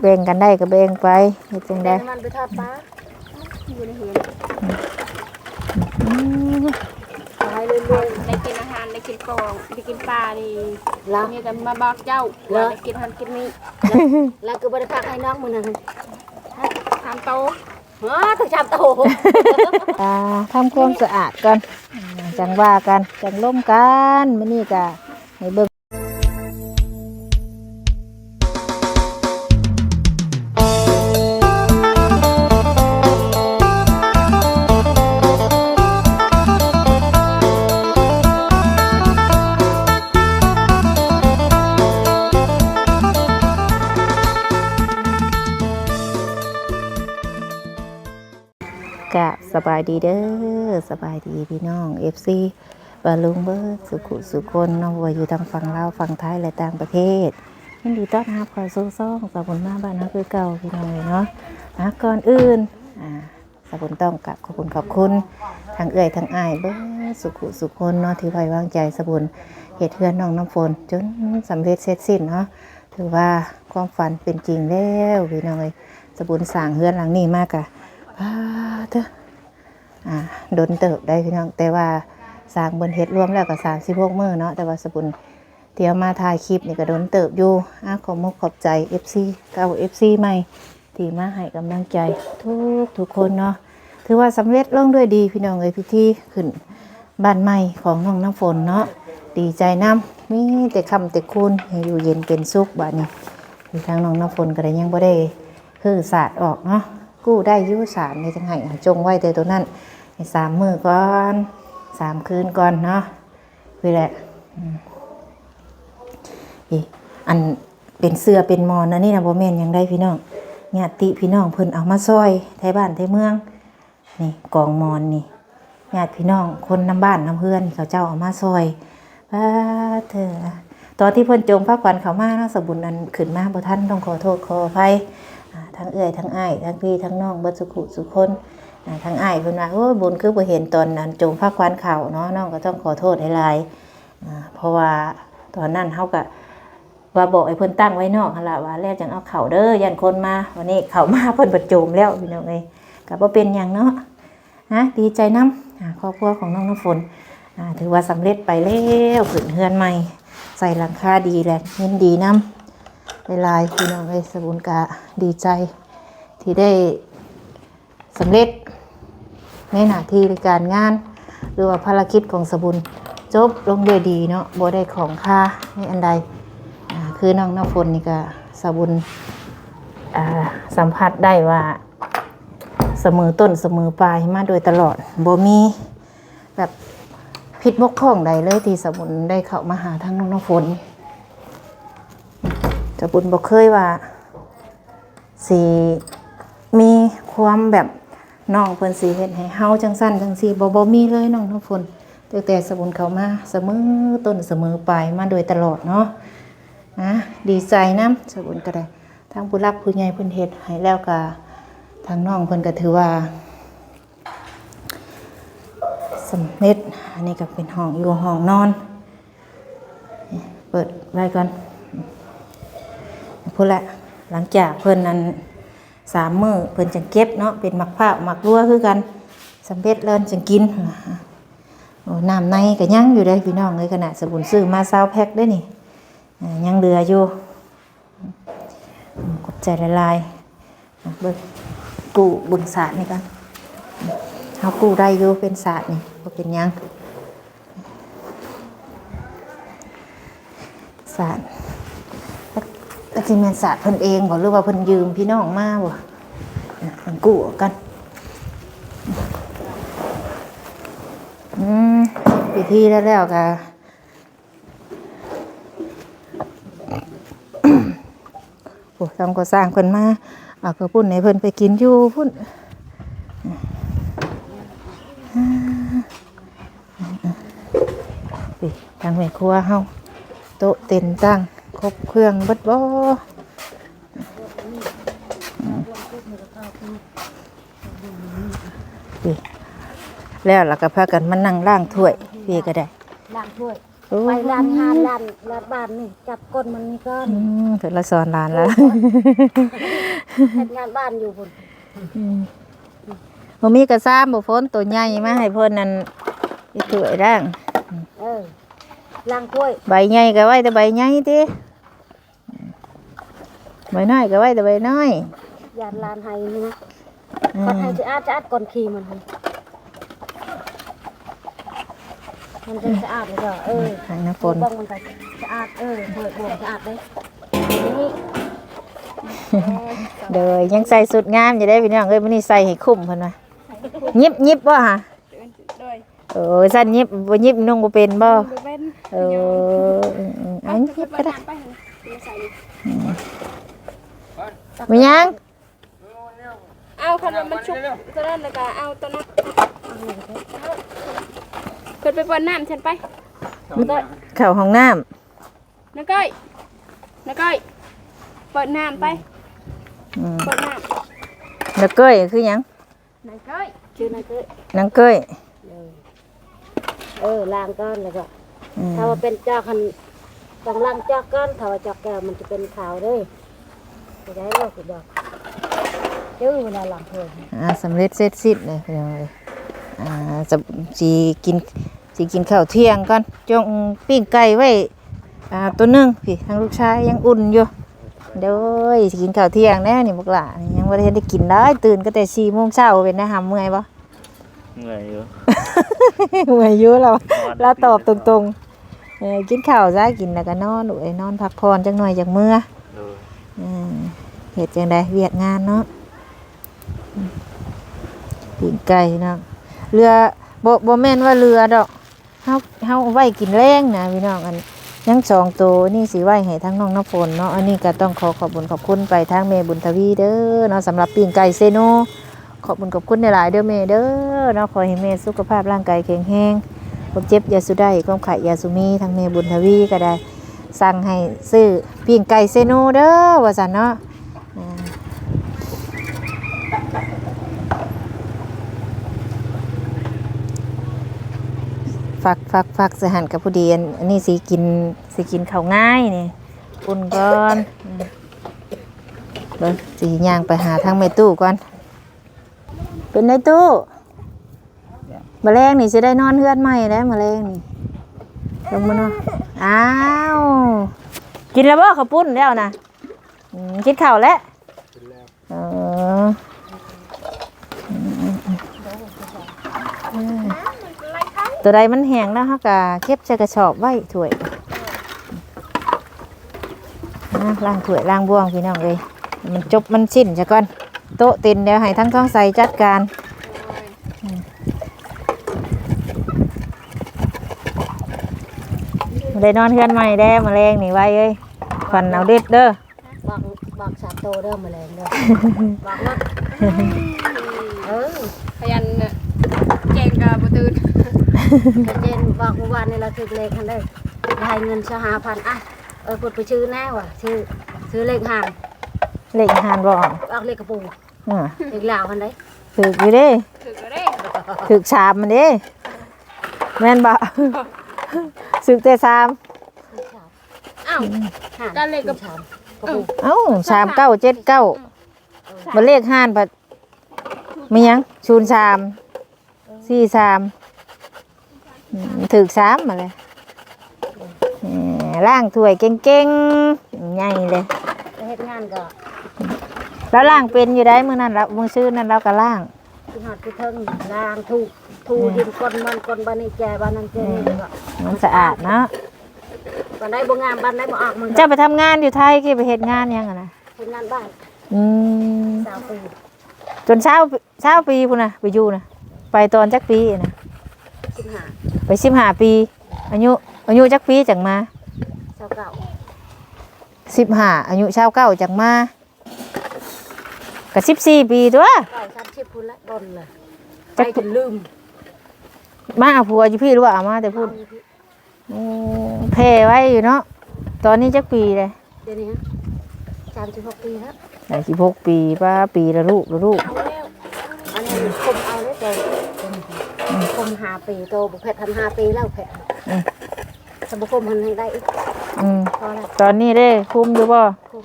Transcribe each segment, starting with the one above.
แบ่งกันได้ก็แบ่งไปเฮ็ดจังได๋มันไปทอดปลาอยู่ในเห็นอืมขอให้เรื่อยๆได้กินอาหารได้กินของได้กินปลานี่แล้วมีแต่มาบอกเจ้าว่าได้กินหันกินนี่แล้วก็บริพักให้น้องมือนั้นทำโตฮะต้องจำโตอ่าทำความสะอาดก่อนอ่าจังว่ากันจังล่มกันมื้อนี้ก็ให้เบิ่ง กะสบายดีเด้อสบายดีพี่น้อง FC บาลุงเบิร์ดสุขุสุคนเนาะว่าอยู่ทางฝั่งลาวฝั่งไทยและต่างประเทศยินดีต้อนรับเข้าสู่ซ่องสาบุญมาบ้านนะคือเก่าพี่น้องเลยเนาะอะก่อนอื่นอ่าสาบุญต้องกับขอบคุณขอบคุณทางเอื้อยทางอายเบิร์ดสุขุสุคนเนาะที่ไว้วางใจสาบุญเหตุเทือนน้องน้ำฝนจนสำเร็จเสร็จสิ้นเนาะถือว่าความฝันเป็นจริงแล้วพี่น้องเลยสาบุญสั่งเฮือนหลังนี้มากอะ เถอะอ่าโดนเติบได้พี่น้อง แต่ว่าสร้างบนเฮ็ดรวมแล้วก็สามสิบหกมือเนาะ แต่ว่าสบุญเที่ยวมาถ่ายคลิปนี่ก็โดนเติบอยู่อะขอมกขอบใจ FC เก่า FC ใหม่ที่มาให้กำลังใจทุกทุกคนเนาะ ถือว่าสำเร็จลงด้วยดีพี่น้องเอ้ยพิธีขึ้นบ้านใหม่ของน้องน้ำฝนเนาะ ดีใจน้ำมีแต่คำแต่คุณให้อยู่เย็นเป็นสุขบ้านนี้ทางน้องน้ำฝนก็ได้ยังบ่ได้คือศาสตร์ออกเนาะ กู้ได้ยุสามในจังไห้จงไว้แต่ตัวนั้นสามมือก่อนสามคืนก่อนเนาะคือแหละอีอันเป็นเสื้อเป็นมอนอันนี้นะโบ่แมนยังได้พี่น้องญาติพี่น้องเพิ่นเอามาซอยไทยบ้านไทยเมืองนี่กองมอนนี่ญาติพี่น้องคนน้ำบ้านน้ำเพื่อนเขาเจ้าเอามาซอยป้าเถอตอนที่เพิ่นจมพระควันเขามาเนาะสบุญอันขึ้นมาบ่ทันต้องขอโทษขออภัย ทั้งเอื้อยทั้งอ้ายทั้งพี่ทั้งน้องบิดสุขุสุขคนทั้งอ้ายเพิ่นว่าโอ้บุญคือบ่เห็นตอนนั้นจงพระควันเข่าเนาะน้องก็ต้องขอโทษให้ลายเพราะว่าตอนนั้นเฮาก็ว่าบอกให้เพิ่นตั้งไว้นอกหั่นล่ะว่าแล้วจังเอาเข่าเด้อยันคนมาวันนี้เข้ามาเพิ่นประโจมแล้วพี่น้องเอ้ยก็บ่เป็นหยังเนาะฮะดีใจนํอ่าครอบครัวของน้องน้ำฝนถือว่าสำเร็จไปแล้วขึ้นเฮือนใหม่ ใส่หลังคาดีแหละเงินดีนํ หลายๆพี่น้องเอ้ยสบุญกะดีใจที่ได้สำเร็จในหน้าที่ในการงาน หรือว่าภารกิจของสบุญจบลงด้วยดีเนาะบ่ได้ของค่าในอันใดคือน้องน้ำฝนนี่ก็สบุญสัมผัสได้ว่าเสมอต้นเสมอปลายมาโดยตลอดบ่มีแบบผิดบกพร่องใดเลยที่สบุญได้เข้ามาหาทางน้องน้ำฝน จะบุญบอกเคยว่าสีมีความแบบน้องเพิ่นสีเฮ็ดให้เฮาจังสั้นจังสีบ่บ่มีเลยน้องน้ำฝนตั้งแต่สบุญเขามาเสมอต้นเสมอปลายมาโดยตลอดเนาะนะดีใจนํสบุญก็ได้ทางผู้รักผู้ใหญ่เพิ่นเฮ็ดให้แล้วก็ทางน้องเพิ่นก็ถือว่าสำเร็จอันนี้ก็เป็นห้องอยู่ห้องนอน เปิดไว้ก่อน พุ่นละหลังจากเพิ่นนั้นสามมือเพิ่นจังเก็บเนาะเป็นหมักผ้าหมักรั่วคือกันสำเร็จเลินจังกินโอ้น้ำในก็ยังอยู่ได้พี่น้องเลยขนาดสบุนซื้อมาซาวแพ็คได้นี่ยังเหลืออยู่กดใจละลายเบิ่งกูบิ่งศาสตร์นี่กันเฮากูได้อยู่เป็นศาสตร์นี่บ่เป็นยังศาสตร์ ก็สิแม่นศาสร์เพิ่นเองบ่หรือว่าเพิ่นยืมพี่น้องมาบ่อะเพิ่นกู้กันอืมพิธีแล้วแล้วก็โอ้ทำก็สร้างเพิ่นมาเอากระปุ่นให้เพิ่นไปกินอยู่พุ่นทางแม่ครัวเฮาโต๊ะเต็นตั้ง ครบเครื่องเบิดบ่นี่แล้วล่ะก็พากันมานั่งล้างถ้วยพี่ก็ได้ล้างถ้วยโอ้ไปล้างหานล้างล้างบ้านนี่จับก้นมันนี่ก้อนอืมเพิ่นละสอนหลานแล้วเฮ็ดงานบ้านอยู่พุ่นอืมบ่มีกระซ้ำบ่ฝนตัวใหญ่มาให้เพิ่นนั่นอีถ้วยด่างเออล้างถ้วย ใบใหญ่ก็ไว้แต่ใบใหญ่ติ ใบน้อยก็ไว้แต่ใบน้อยยานลานให้นี่นะอืก่อนมให้สะอาดสะอาดก่อนขี่มันพุ่นมันจะสะอาดเลยก็เออทางน้ำฝนบ้องมันก็สะอาดเออเปิดบวงสะอาดเลยนี่เดยยังใส่สุดงามอยู่ได้พี่น้องเอ้ยมื้อนี้ใส่ให้คุ้มเพิ่นว่ายิบยิบบ่ฮะโดยเออสั่นยิบบ่ยิบนุ่งบ่เป็นบ่บ่เป็นเอออืมอืมอันยิบก็ได้ ไปมาใส่นี่ มียังเอาคันว่ามันชุกตัวนั้นแล้วก็เอาตัวนั้นเพิ่นไปเปิดน้ำฉันไปน้าก้อยเข้าห้องน้ำน้าก้อยน้าก้อยเปิดน้ำไปอืมเปิดน้แล้วเก้ยคือหยังำน้าก้อยชื่อนายเก้ยนางเก้ยเออเออล้างก้อนแล้วก็อืมถ้าว่าเป็นจอกคันต้องล้างจอกก้อนถ้าว่าจอกแก้วมันจะเป็นขาวเด้ จะได้เราคือบอกเจ้าเวลาล้างถ้วยอ่าสำเร็จเสร็จสิ้นเลยพี่น้องเอ้ยอ่าจะสิกินสิกินข้าวเที่ยงก่อนจงปิ้งไก่ไว้อ่าตัวหนึงพี่ทางลูกชายยังอุ่นอยู่เด้อสิกินข้าวเที่ยงแน่นี่พวกหล่ะยังบ่ได้ได้กินได้ตื่นก็แต่4โมงเช้าเป็นนะหำเมื่อยบ่เหนื่อยอยู่เมื่อยอยู่แล้วแล้วตอบตรงๆกินข้าวซะกินแล้วก็นอนด้วยนอนพักผ่อนจังหน่อยจักมื้อ เฮ็ดจังไดเวียกงานเนาะปิ่งไก่เนาะเรือบ่บ่แม่นว่าเรือดอกเฮาเฮาไว้กินแรงนะพี่น้องอันยังสองตัวนี่สิไหวให้ทั้งน้องน้ำฝนเนาะอันนี้ก็ต้องขอขอบคุญขอบคุณไปทางเมย์บุญทวีเด้อเนาะสำหรับปิ่งไก่เซโนขอบคุณขอบคุณในหลายเด้อเมย์เด้อเนาะขอให้เมย์สุขภาพร่างกายแข็งแรงความเจ็บยาสุได้ความไข่ยาสุมีทางเมย์บุญทวีก็ได้ สั่งให้ซื้อปิ้งไก่เซโนเด้อว่าสันเนาะ ฝักฝักฝักสหันกับผู้ดีอันอันนี้สิกินสิกินข้าวง่ายนี่อุ่นก่อนอืมเบิ่งสิย่างไปหาทางแม่ตู้ก่อน เป็นในตู้แมลงนี่จะได้นอนเฮือนใหม่แล้วแมลงนี่ลงมาเนาะอ้าวกินแล้วบ่ข้าวปุ้นแล้วนะอืมกินข้าวแล้วเอออืมอืมอืม ตัวใดมันแห้งแล้วฮะกะเก็บใส่กระสอบไว้ถ้วยอะล้างถ้วยล้างบ่วงพี่น้องเลยมันจบมันสิ้นซะก่อนโต๊ะเต็นเดี๋ยวให้ทั้งท้องใส่จัดการมาได้นอนเพื่อนใหม่แด้มาแรงนี่ไว้เอ้ยฟันเอาเด็ดเด้อบอกบอกสามโตเด้อมาเลยเด้อบอกว่าเออ พยันน่ะแกงกับบ่ตื่น กระเจนบอกเมื่อวานนี่เราถือเลขกันเลยได้เงินชหาพันอะเออพูดไปชื่อแน่ว่ะชื่อชื่อเลขห่างเล็กหานบ่ออกออกเลขกระปูอ่าเลขลาวกันได้ถึกอยู่เด้ถึงก็ได้ถึกชามมันเด้แม่นบ่สึกแต่ชามอ้าวห่างการเลขกับชามกระปูเอ้าชามเก้าเจ็ดเก้าบ่เลขห้านผัดมีหยังชูนชามสี่ชามอืม ถึกชามมาเลยแหมล่างถ้วยเก่งๆใหญ่เลยไปเฮ็ดงานก็แล้วล่างเป็นอยู่ได้มื้อนั้นแล้วมื้อซื้อนั้นเราก็ล่างกินหอดกินเทิงล้างถูกถูดินก้นมันก้นบ้านนี่แจบ้านนั้นแจนี่ก็มันสะอาดเนาะบ้านใดบ่งามบ้านใดบ่ออกมันก็เจ้าไปทำงานอยู่ไทยกี่ไปเฮ็ดงานหยังอะนะเฮ็ดงานบ้านอืมสาวปีจนเช้าเช้าปีพุ่นน่ะไปอยู่น่ะไปตอนจักปีน่ะสิบห้า ไป15ปี อายุอายุจักปีจังมาสาวเก่า15อายุชาวเก้าจังมาก็14ปีตัวเก่าสามสิบพุ่นละดนเลยไปจักจนลืมมาเอาผัวอยู่พี่หรือว่าเอามาแต่พูดโอ้แพ้ไว้อยู่เนาะตอนนี้จักปีเลยเดี๋ยวนี้ฮะสามสิบหกปีแล้วได้16ปีป้าปีละลูกละลูกเอาแล้วอันนี้คมเอาเลยโต คมห้าปีโตบุกเพชรทันห้าปีแล้วเพชรอืมสมบุคมมันให้ได้อีกอืมพอแล้วตอนนี้ได้คุ้มอยู่บ่คม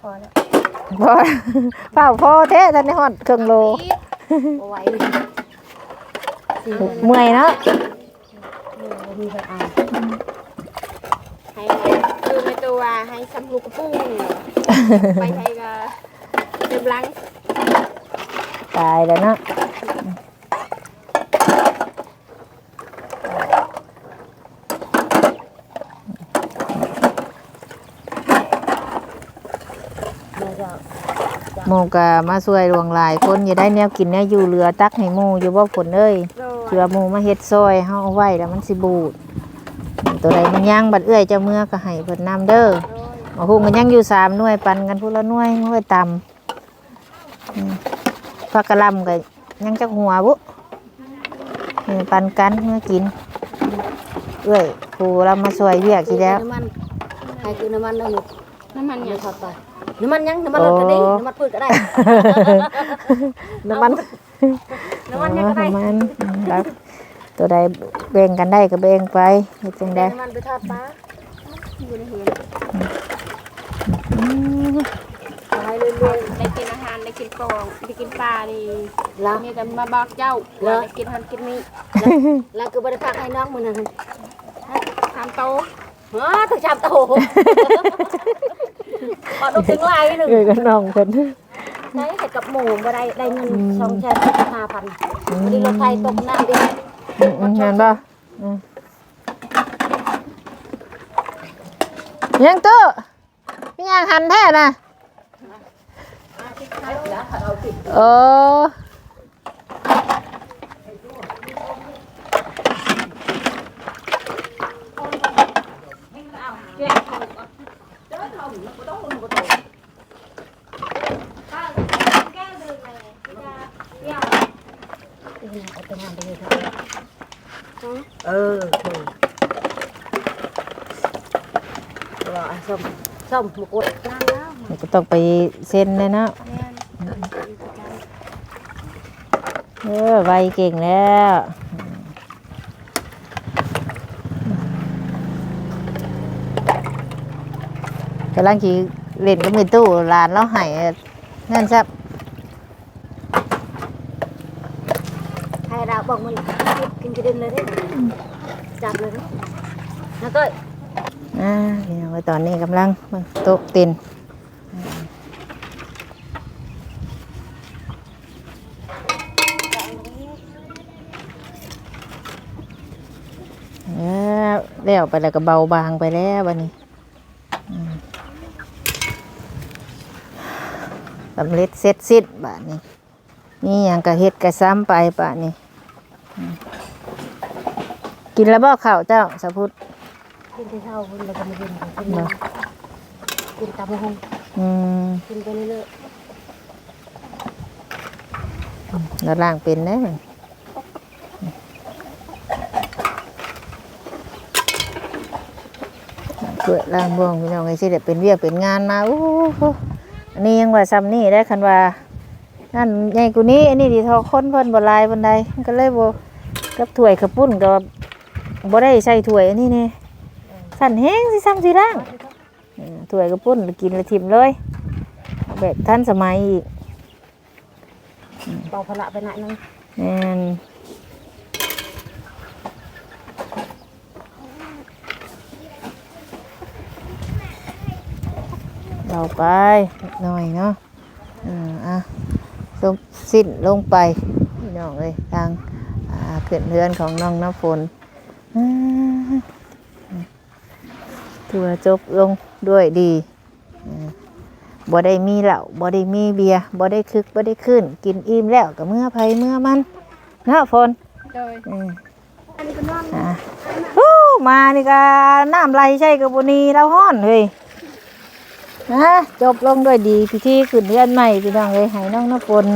พอแล้วพอเปล่าพอแท้ท่านในฮอดเครื่องโลเอาไว้สิเมื่อยเนาะมีไปเอาให้คือในตัวให้ซัมพูกระปุ้งไปให้ก็เต็มลังตายแล้วเนาะ เดี๋ยวจะ หมู่ก็มาช่วยรวงหลายคนอย่าได้แนวกินแนวอยู่เหลือตักให้หมู่อยู่บ่ผลเอ้ยโดยเชื่อหมู่มาเฮ็ดซอยเฮาเอาไว้แล้วมันสิบูดตัวใดมันย่างบัดเอื้อยเจ้าเมื่อก็ให้เพิ่นนํเด้อโดยมาฮู้มันยังอยู่สามหน่วยปันกันผู้ละหน่วยมันค่อยต่ำอืมผักกะหล่ำก็ยังจักหัวบุนี่ปันกันเมื่อกินเอื้อยครูเรามาช่วยเวียกทีแล้วน้ำมันใครคือน้ำมันแล้วหนูน้ำมันไม่เนี่ยทอดไป น้ำมันยังน้ำมันรถก็ได้น้ำมันพืชก็ได้ น้ำมันน้ำมันยังก็ได้น้ำมันอืมแล้วตัวใดแบ่งกันได้ก็แบ่งไปเฮ็ดจังได๋น้ำมันไปทอดปลาอยู่ในเหือนขายเรื่อยได้กินอาหารได้กินกองได้กินปลานี่ๆแล้วมีแต่มาบอกเจ้าเหรอได้กินหันกินนี้แล้วก็บริภาคให้น้องมือนั้นทำโตอ๋อถึงชามโต ขอดูถึงลายหนึ่งเอ้ยก็น้องเพิ่นใช้แต่กับหมูมาได้ได้เงินสองแสนห้าพันวันนี้รถไทยตกน้ำดิอืมอืมเห็นป่ะอืมยังตู้มียังหันแท้น่ะเออ เออถูกรอส้มส้มหมูกดน้ำแล้วมันก็ต้องไปเซ็นเลยเนาะแม่นเออไวเก่งแล้วกำลังขี่เล่นก็มีตู้หลานแล้วใหายนั่นซับใครเรา บอกมันกินกระเด็นเลยได้จับเลยนะแล้วก็อ่าพี่น้องไว้ตอนนี้กำลังโต๊ะตินเออแล้วไปแล้วก็เบาบางไปแล้ววันนี้สำเร็จเสร็จสิ้นบาทนี้นี่ยังกระเฮ็ดกระซ้ำไปบาทนี้ กินแล้วบ่ข้าวเจ้าสะพุทธกินที่เท่าคุณแล้วก็มากินกินมากินตามหงอืมกินไปเรื่อยแล้วล่างเป็นได้มันเกิดล่างบ่วงพี่น้องไอ้สิเด็เป็นเวียกเป็นงานมาโอ้โหอันนี้ยังว่าซ้ำนี่ได้คันว่านั่นใหญ่กูนี้อันนี้ดีเทอคนเพิ่นบ่หลายบันไดมันก็เลยบ่ กับถ้วยกับปุ้นก็บ่ได้ใส่ถ้วยอันนี้นี่สั่นแห้งสิซ้ำสิล่างเออถ้วยกับปุ้นกินแล้วทิ่มเลยเอาแบบทันสมัยอีกๆเบาพละไปหน่อยนึงแม่นเราไปนิดหน่อยเนาะอ่าอะลงสิ้นลงไปพี่น้องเลยทางอ่า ขึ้นเรือนของน้องน้ำฝนอ่าถือว่าจบลงด้วยดีอ่าบ่ได้มีเหล้าบ่ได้มีเบียร์บ่ได้คึกบ่ได้ขึ้น กินอิ่มแล้วก็เมื่อไผเมื่อมันเนาะฝนโดยอืมอันนี้เป็นว่างอะฮู้มานี่ก็น้ำไหลใช่กับบุนีแล้วห้อนเฮ้ยนะจบลงด้วยดีพิธีขึ้นเรือนใหม่พี่น้องเลยให้น้องน้ำฝน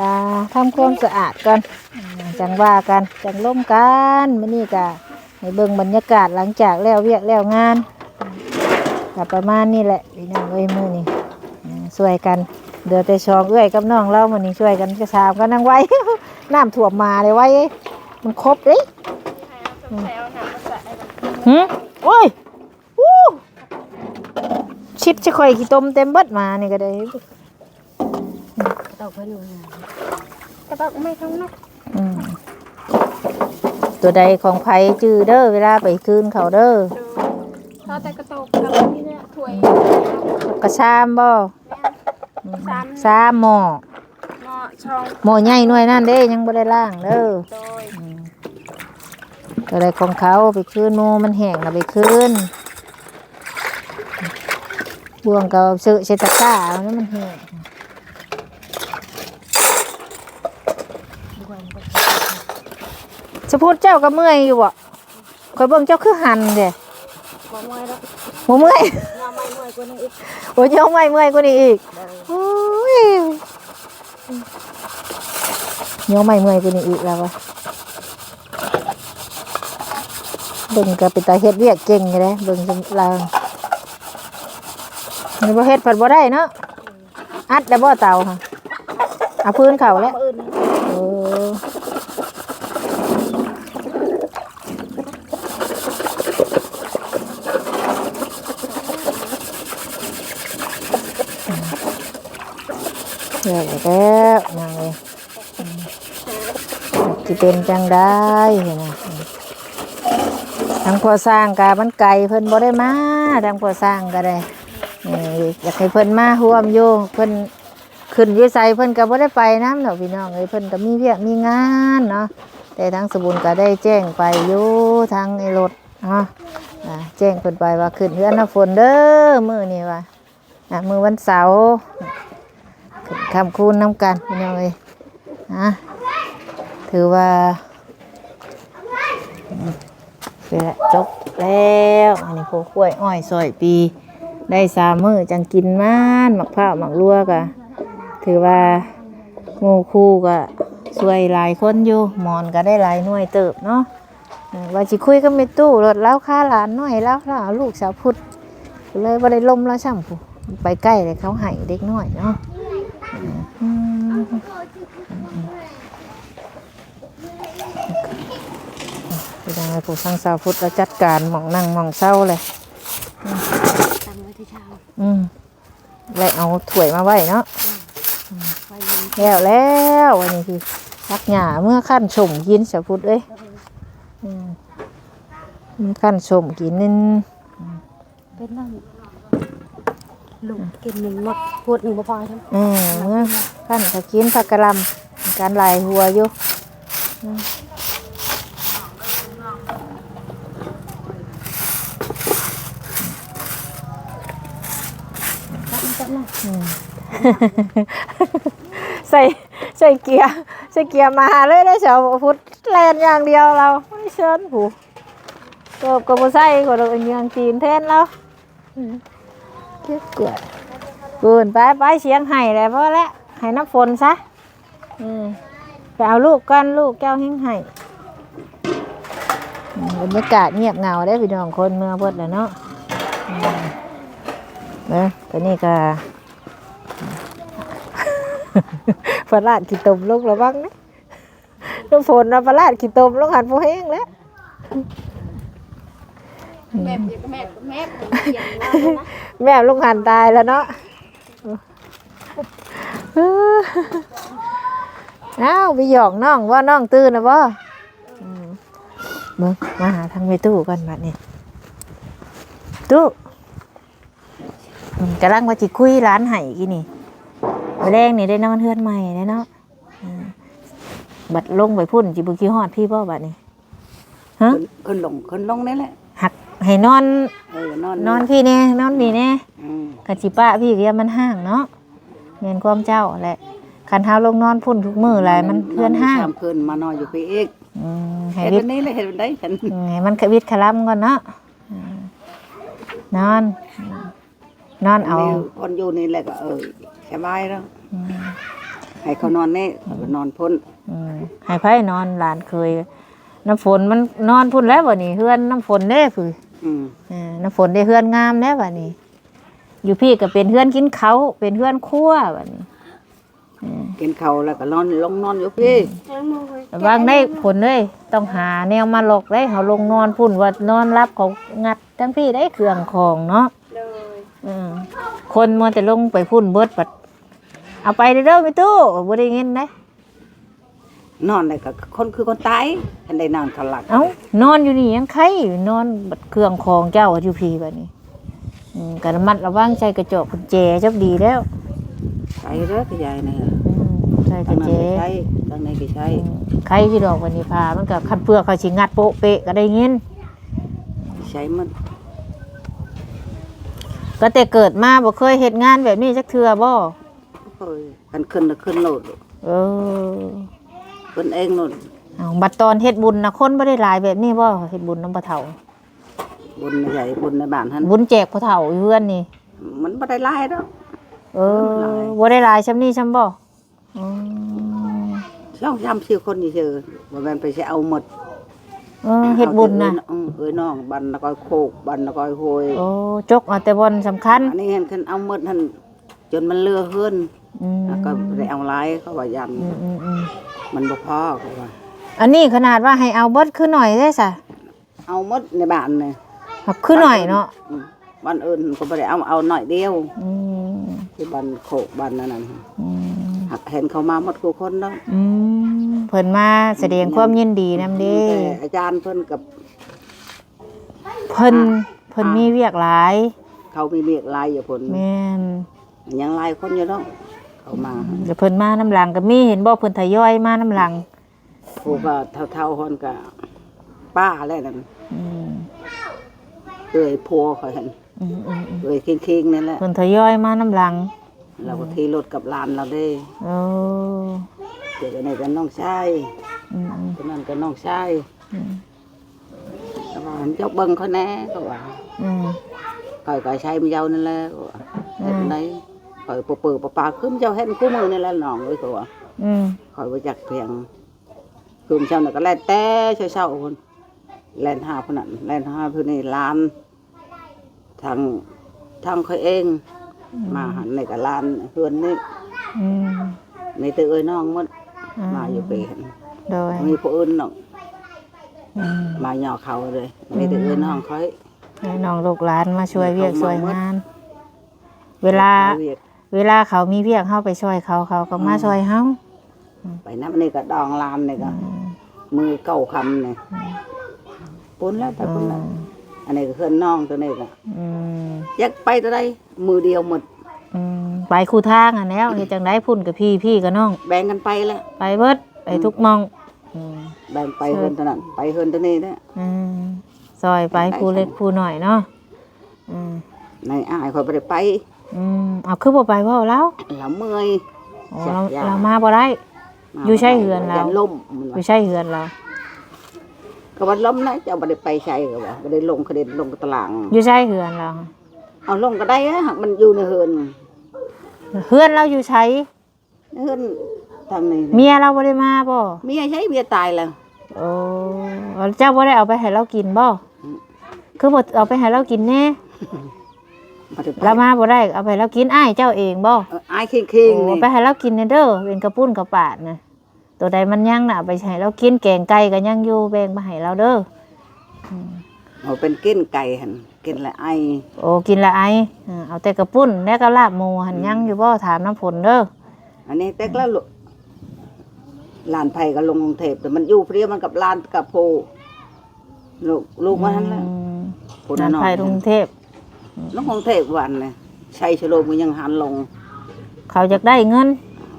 อ่าทำความสะอาดก่อนอ่า จังว่ากันจังล่มกันมื่อนี้ก็ให้เบิ่งบรรยากาศหลังจากแล้วเวียกแล้วงานกับประมาณนี้แหละพี่น้องเอ้ยมือนี้อ่าช่วยกันเดือแต่ชองเอ้อยกับน้องเรามื่อนี้ช่วยกันกระซามกันนั่งไว้ น้ำถ่วมมาเลยไว้เอ้ยมันครบเลยให้เอาสมแซวหนักมาใส่ให้มันหืมโอ้ยอู้ชิชิดจะค่อยขี้ต้มเต็มเบิดมานี่ก็ได้ตอกเพิ่นอยู่นะกระบอกไม่ทั้งนักอืม ตัวใดของไผจื้อเด้อเวลาไปคืนเขาเด้อเราแต่กระตกกับนี่เนี่ยถ้วยกระชามบ่สามสามหม้อหม้อช่องหม้อใหญ่หน่วยนั่นเด้ยังบ่ได้ล้างเด้อโดยตัวใดของเขาไปคืนหมูมันแห้งแล้วไปคืนบ่วงก็ซื้อเชตะกร้าเอานี่มันแห้ง สะพูดเจ้าก็เมื่อยอยู่บ่คอยเบิ่งเจ้าคือหันเด้บ่เมื่อยแล้วบ่เมื่อยงาไม่เมื่อยกว่านี้อีกโอ้ยยังไม่เมื่อยกว่านี้อีกโอ้ยยังไม่เมื่อยกว่านี้อีกแล้ววะเบิ่งก็เป็นตาเฮ็ดเวียกเก่งอยู่เลยเบิ่งจนลางนี่บ่เฮ็ดผัดบ่ได้เนาะอัดแล้วบ่เตาค่ะเอาพื้นเข่าแล้ว มาอื่นนี่ เออ เียวแล้วนางเลยจะเป็นจังได้เห็นไหมทางพอสร้างกามันไก่เพิ่นบ่ได้มาทางพอสร้างก็ได้เอออยากให้เพิ่นมาร่วมอยู่เพิ่นขึ้นวิสัยเพิ่นก็บ่ได้ไปน้ำเนาะพี่น้องเอ้ยเพิ่นก็มีเวียมีงานเนาะแต่ทางสบุญก็ได้แจ้งไปอยู่ทางไอ้รถเนาะแจ้งเพิ่นไปว่าขึ้นเฮือนน้ำฝนเด้อมือนี้ว่าอะมือวันเสาร์ ขึ้นคำคูณน้ำกันพี่น้องเอ้ยอะถือว่าอืมเสร็จแล้วจบแล้วอันนี้โคกล้วยอ้อยซอยปี ได้สามมือจังกินมานหมักผ้าหมักลัวกะถือว่าหมู่คู่ก็ช่วยหลายคนอยู่หมอนก็ได้หลายหน่วยเติบเนาะว่าจิคุยกับแม่ตู้รถเล้าค่าหลานหน่อยเล้าล่าลูกสาวพุทธเลยบ่ได้ลมแล้วช่ำผู้ไปใกล้เลยเขาให้เด็กน้อยเนาะ เป็นยังไงผู้สร้างสาวพุทธแล้วจัดการหมองนั่งหมองเศร้าเลยตั้งไว้ที่เช้าอืมและเอาถ้วยมาไว้เนาะไว้อยังแล้วแล้ววันนี้คือพักหญ้าเมื่อขั้นชมกินสะพุดเอ้ยอืมมันขั้นชมกินนึงเป็นนั่งลูกกินหนึ่งหมดพูดหนึ่งบ่พอทั้งอืมเมื่อขั้นถ้ากินผักกะหลำการลายหัวอยู่อืม จับมันจับมัน ใส่ใส่เกียร์ใส่เกียร์มาเลยได้อสาวพุดแลนอย่างเดียวเราไม่เชิญผู้กบกบใส่ก็เราเอียงจีนแทนเราเกียเกลือปืนไปไปเสียงไห้แล้วพอแล้วให้น้ำฝนซะอืมไปเอาลูกกันลูกแก้วแห้งไห้บรรยากาศเงียบเงาได้พี่น้องคนเมื่อเบิดแล้วเนาะเนาะตอนนี้ก็ ปลาลาดขี้ตมลูกระวังนะน้ำฝนนะปลาลาดขี้ตมลูกหันโพแห้งแล้วแม่แม่แม่แม่ลูกหันตายแล้วเนาะเอ้าวไปหยอกน้องว่าน้องตื่นนะบ่มเบิ่งมาหาทางไปตู้ก่อนบัดนี้ตู้กำลังว่าจิคุยร้านไห้กี่นี่ แรงนี่ได้นอนเฮือนใหม่แล้เนาะบัดลงไปพุ่นจิบุกี้ฮอดพี่บ่บัดนี้ฮะขึ้นลงขึ้นลงนี่แหละหักให้นอนเออนอนนอนพี่แน่นอนนี่แน่กะจิป้าพี่เรียมันห้างเนาะเมียนความเจ้าแหละคันเท้าลงนอนพุ่นทุกมือหลายมันเพื่อนห้างสามคืนมานอนอยู่พี่เอกเห็นวันนี้เลยเห็นวันได้ฉันอืมให้มันขวิดขลัมก่อนเนาะนอน นอนเอาคนอยู่นี่แหละก็เออสบายแล้ว ให้เขานอนนี่นอนพ้นอืมให้ไพ่นอนหลานเคย น้ำฝนมันนอนพุ่นแล้วบ่นี่เฮือนน้ำฝนเด้คืออืมเออน้ำฝนได้เฮือนงามแล้วบ่นี่อยู่พี่ก็เป็นเฮือนกินเขาวเป็นเฮือนครัวบ่นี่กินเขาวแล้วก็นอนลงนอนอยู่พี่แล้วมือเว้ยระวางได้ผลเลย ต้องหาแนวมาหลอกได้เขาลงนอนพุ่นว่านอนรับเขางัดทั้งพี่ได้เครื่องของเนาะ เลยเออคนมัวแต่ลงไปพุ่นเบิดบัด เอาไปเด้อไม่ตู้บ่ได้เงินนะนอนได้ก็คนคือคนตายอันใดนอนเขาหลักเอ้านอนอยู่นี่ยังไข้นอนบัดเครื่องของเจ้าอยู่พีบัดนี้อืมกระมัดระวังใจกระจกกุญแจจับดีแล้วไปเด้อพี่ใหญ่นี่อืมใส่กทาระงนั้นเจก็ใช้ทางนี้ก็ใช้ไข่ที่ดอกวันนี้พา มันกับคันเปลือกเขาชิงัดโปะเปะก็ได้เงินใช้มันก็แต่เกิดมาบ่เคยเฮ็ดงานแบบนี้จักเทื่อบ่โอ้ย กันขึ้นน่ะขึ้นโลดเออขึ้นเองโลดเอาบัดตอนเฮ็ดบุญนะคนบ่ได้หลายแบบนี้บ่เฮ็ดบุญน้ำปลาเฒ่าบุญใหญ่บุญในบ้านหั่นบุญแจกปลาเฒ่าอยู่เฮือนนี่ มันบ่ได้หลายดอกเออบ่ได้หลายซำนี้ซำบ่อืมสองสามสี่คนนี่เจอบ่แม่นไปสิเอาหมดเออเฮ็ดบุญน่ะเออเอ้ยน้องบันแล้วก็โคกบันแล้วก็โหยโอ้จกเอาแต่บอนสำคัญอันนี้เห็นขึ้นเอาหมดหั่นจนมันเลือเฮือน อืมแล้วก็ได้เอาหลายเขาว่ายันอืมอืมอืมมันบ่พอเขาว่า อันนี้ขนาดว่าให้เอาเบิดคือหน่อยได้ซะเอาหมดในบ้านนี่หักคือหน่อยเนาะอืมบ้านอื่นก็บ่ได้เอาเอาหน่อยเดียวอืมที่บ้านโคกบ้านนั่นน่ะอืมหักเห็นเขามาหมดทุกคนเนาะอืมเพิ่นมาแสดงความยินดีนำเด้แต่อาจารย์เพิ่นกับเพิ่นเพิ่นมีเวียกหลายเขามีเมียกหลายอยู่เพิ่นแม่นยังหลายคนอยู่เนาะ เขามาเดี๋ยวเพิ่นมาน้ำหลังก็มีเห็นบ่เพิ่นทยอยมาน้ำหลังผู้ก็เท่าๆคนก็ป้าแล้วนั่นอืมเอ้ยพัวเขาเห็นอืมอืมอืมเอ้ยคิงๆนั่นแหละเพิ่นทยอยมาน้ำหลังเราก็ทีรถกับหลานเราได้โอ้เดี๋ยวนี้ก็น้องชายอืมอืมคนนั้นก็น้องชายอืมแต่ว่าเจ้าเบิ่งเขาแน่ก็ว่าอืม ก่อยก่อยใช้มันเยานั่นแหละก็ว่าเห็นไหน ก่อยเปิดๆปลาๆคือมันเจ้าเห็นคู่มือนี่แหละน้องเอ้ยก็ว่าอืมคอยไปจักเพียงคืมเช้าน่ะก็แล่นแต่เช้าๆคนแล่นหาพนันแล่นหาพนี่ล้านทางทางเขาเอง มาหันในกับล้านเฮือนนี่อืมในตัวเอ้ยน้องหมันอ่มาอยู่เปนโดยมีผู้อื่นน้องอืมมาหย่อเขาเลยในตัวเอ้ยน้องเขาให้น้องลูกหลานมาช่วยเวียกช่วยงาน เวลา เวียกเวลาเขามีเวียกเฮาไปช่วยเขาเขาก็มาช่วยเฮาไปน้ำนี่ก็ดองลานนี่ก็มือเก้าคำนี่ปุ่นแล้วไปปุ่นแล้วอันนี้ก็เพื่อนน้องตัวนี้ก็อืมอยักไปตัวใดมือเดียวหมดอืมไปคู่ทางอะแล้วเฮ็ดจังไดพุ่นกับพี่พี่กับน้อง แบ่งกันไปแล้วไปเบิดไปทุกหมองอืมแบ่งไปเฮือนตัวนั้นไปเฮือนตัวนี้เนี่ยอืมซอยไปผู้เล็กผู้น้อยเนาะอืมในอายคอยไปได้ไป อืมเอาคือบ่ไปเว้าแล้วเราเมื่อยอ๋อเราเรามาบ่ได้ อยู่ใช่เฮือนเรายัล่มมันอว่ายู่ใช่เฮือนเราก็วันล้มนะเจ้าบ่ได้ไปใช่ก็ว่าบ่ได้ลงกระเด็นลงกระตาราง อยู่ใช่เฮือนเราเอาลงก็ได้อะหากมันอยู่ในเฮือนเฮือนเราอยู่ใช้ในเฮือนทางนี้เมียเราบ่ได้มาบ่เมียใช้เมียตายแล้ว โอ้เจ้าบ่ได้เอาไปให้เรากินบ่คือบ่เอาไปให้เรากินแน่ บ่ได้ไปเรามาบ่ได้เอาไปให้เรากินอ้ายเจ้าเองบ่เอออายคิงๆโอ้นี่ไปให้เรากินเด้อเป็นกระปุ้นกระปาดนะตัวใดมันยังน่ะเอาไปให้เรากินแกงไก่ก็ยังอยู่แบ่งมาให้เราเด้อเอาเป็นกินไก่หั่นกินละไอโอ้กินละไออ่าเอาแต่กระปุ้นแล้วก็ลาบหมูหันยังอยู่บ่ถามน้ำผลเด้ออันนี้แต่ละลูกลานไผก็ลงกรุงเทพแต่มันอยู่เพรียมันกับลานกับโพลูกลูกมันนั่นแหละอืมผู้งานน้อยไทยกรุงเทพ น้องกรุงเทพวันเลยชัยชโลมมันยังหันลง เขาอยากได้เงิน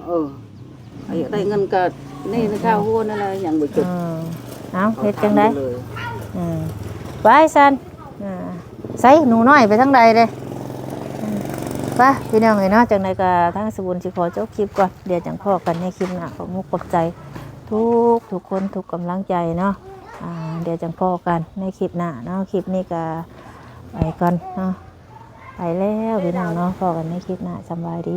เออเขาอยากได้เงินก็นี่นะข้าวหัวนั่นแหละยังบ่จุดเออเอาเฮ็ดจังได๋เลยอืมไปซันอ่าใส่หนูน้อยไปทางใดเด้อืมไปพี่น้องเอ้ยเนาะจังไดก็ทางสบุญสิขอจบคลิปก่อนเดี๋ยวจังพ่อกันในคลิปหน้าขอมุกขอบใจ ทุกทุกคนทุกกำลังใจเนาะอ่าเดี๋ยวจังพ่อกันในคลิปหน้าเนาะคลิปนี้ก็ไปก่อนเนาะ ไปแล้วพี่น้องเนาะพอกันไม่คิดนะสำบายดี